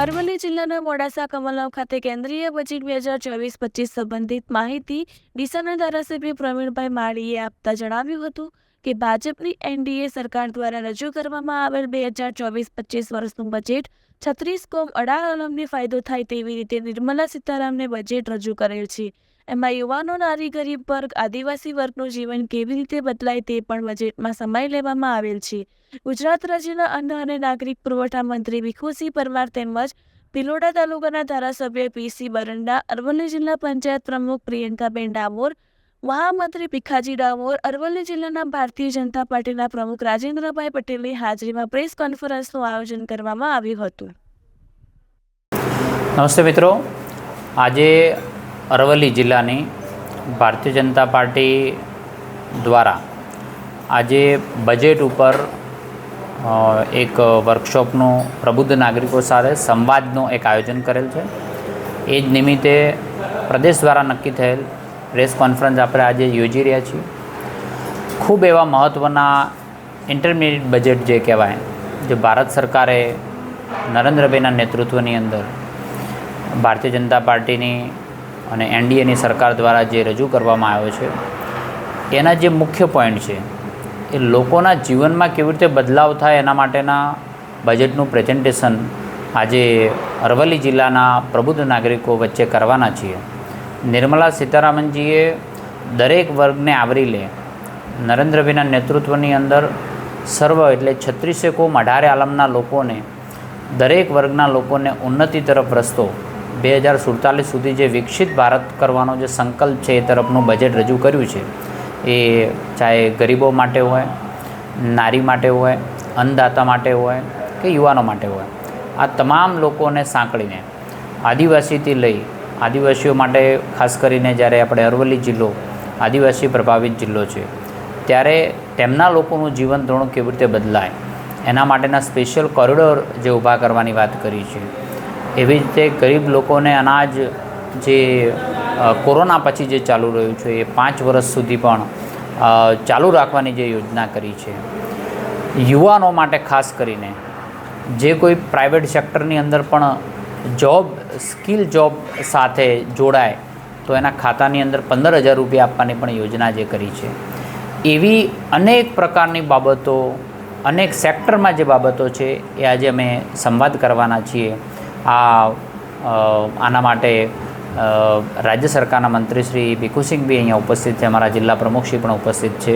જિલ્લાના મોડાસા કમલમ ખાતે કેન્દ્રીય બજેટ બે હજાર ચોવીસ પચીસ સંબંધિત માહિતી ડીસાના ધારાસભ્ય પ્રવીણભાઈ માળીએ આપતા જણાવ્યું હતું કે ભાજપની એનડીએ સરકાર દ્વારા રજૂ કરવામાં આવેલ બે હજાર ચોવીસ પચીસ વર્ષનું બજેટ છત્રીસ કોમ અઢાર અલમને ફાયદો થાય તેવી રીતે નિર્મલા સીતારામને બજેટ રજૂ કરેલ છે. એમાં યુવાનો, નારી, ગરીબ વર્ગ, આદિવાસી વર્ગનું જીવન કેવી રીતે બદલાય તે પણ બજેટમાં સમાઈ લેવામાં આવેલ છે. ગુજરાત રાજ્યના અન્ન અને નાગરિક પુરવઠા મંત્રી ભીખુસિંહ પરમાર તેમજ ભિલોડા તાલુકાના ધારાસભ્ય પીસી બરંડા, અરવલ્લી જિલ્લા પંચાયત પ્રમુખ પ્રિયંકાબેન ડામોર, મહામંત્રી ભીખાજી ડામોર, અરવલ્લી જિલ્લાના ભારતીય જનતા પાર્ટીના પ્રમુખ રાજેન્દ્રભાઈ પટેલની હાજરીમાં પ્રેસ કોન્ફરન્સનું આયોજન કરવામાં આવ્યું હતું. નમસ્તે મિત્રો. આજે અરવલ્લી જિલ્લાની ભારતીય જનતા પાર્ટી દ્વારા આજે બજેટ ઉપર એક વર્કશોપનું પ્રબુદ્ધ નાગરિકો સાથે સંવાદનું એક આયોજન કરેલ છે. એ જ નિમિત્તે પ્રદેશ દ્વારા નક્કી થયેલ પ્રેસ કોન્ફરન્સ આપણે આજે યોજી રહ્યા છીએ. ખૂબ એવા મહત્ત્વના ઇન્ટરમિડિયેટ બજેટ જે કહેવાય, જે ભારત સરકારે નરેન્દ્રભાઈના નેતૃત્વની અંદર ભારતીય જનતા પાર્ટીની અને એનડીએની સરકાર દ્વારા જે રજૂ કરવામાં આવ્યો છે, એના જે મુખ્ય પોઈન્ટ છે, એ લોકોના જીવનમાં કેવી રીતે બદલાવ થાય એના માટેના બજેટનું પ્રેઝન્ટેશન આજે અરવલ્લી જિલ્લાના પ્રબુદ્ધ નાગરિકો વચ્ચે કરવાના છીએ. નિર્મલા સીતારામનજીએ દરેક વર્ગને આવરી લે નરેન્દ્રભાઈના નેતૃત્વની અંદર સર્વ એટલે છત્રીસેકો મઢારે આલમના લોકોને, દરેક વર્ગના લોકોને ઉન્નતિ તરફ રસ્તો બે હજાર સુડતાલીસ સુધી જે વિકસિત ભારત કરવાનો જે સંકલ્પ છે એ તરફનું બજેટ રજૂ કર્યું છે. એ ચાહે ગરીબો માટે હોય, નારી માટે હોય, અન્નદાતા માટે હોય કે યુવાનો માટે હોય, આ તમામ લોકોને સાંકળીને, આદિવાસીથી લઈ આદિવાસીઓ માટે ખાસ કરીને જ્યારે આપણે અરવલ્લી જિલ્લો, આદિવાસી પ્રભાવિત જિલ્લો છે, ત્યારે તેમના લોકોનું જીવન ધોરણ કેવી રીતે બદલાય, એના માટેના સ્પેશિયલ કોરિડોર જે ઊભા કરવાની વાત કરી છે. એવી રીતે ગરીબ લોકોને અનાજ જે કોરોના પછી જે ચાલુ રહ્યું છે, એ પાંચ વર્ષ સુધી પણ ચાલુ રાખવાની જે યોજના કરી છે. યુવાનો માટે ખાસ કરીને, જે કોઈ પ્રાઇવેટ સેક્ટરની અંદર પણ જોબ, સ્કિલ જોબ સાથે જોડાય, તો એના ખાતાની અંદર પંદર હજાર રૂપિયા આપવાની પણ યોજના જે કરી છે. એવી અનેક પ્રકારની બાબતો, અનેક સેક્ટરમાં જે બાબતો છે, એ આજે અમે સંવાદ કરવાના છીએ. આ આના માટે રાજ્ય સરકારના મંત્રી શ્રી ભીખુસિંહભાઈ અહીંયા ઉપસ્થિત છે, અમારા જિલ્લા પ્રમુખશ્રી પણ ઉપસ્થિત છે,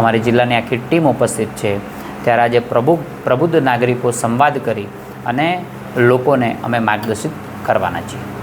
અમારી જિલ્લાની આખી ટીમ ઉપસ્થિત છે. ત્યારે આજે પ્રભુ, પ્રબુદ્ધ નાગરિકો સંવાદ કરી અને લોકોને અમે માર્ગદર્શિત કરવાના છીએ.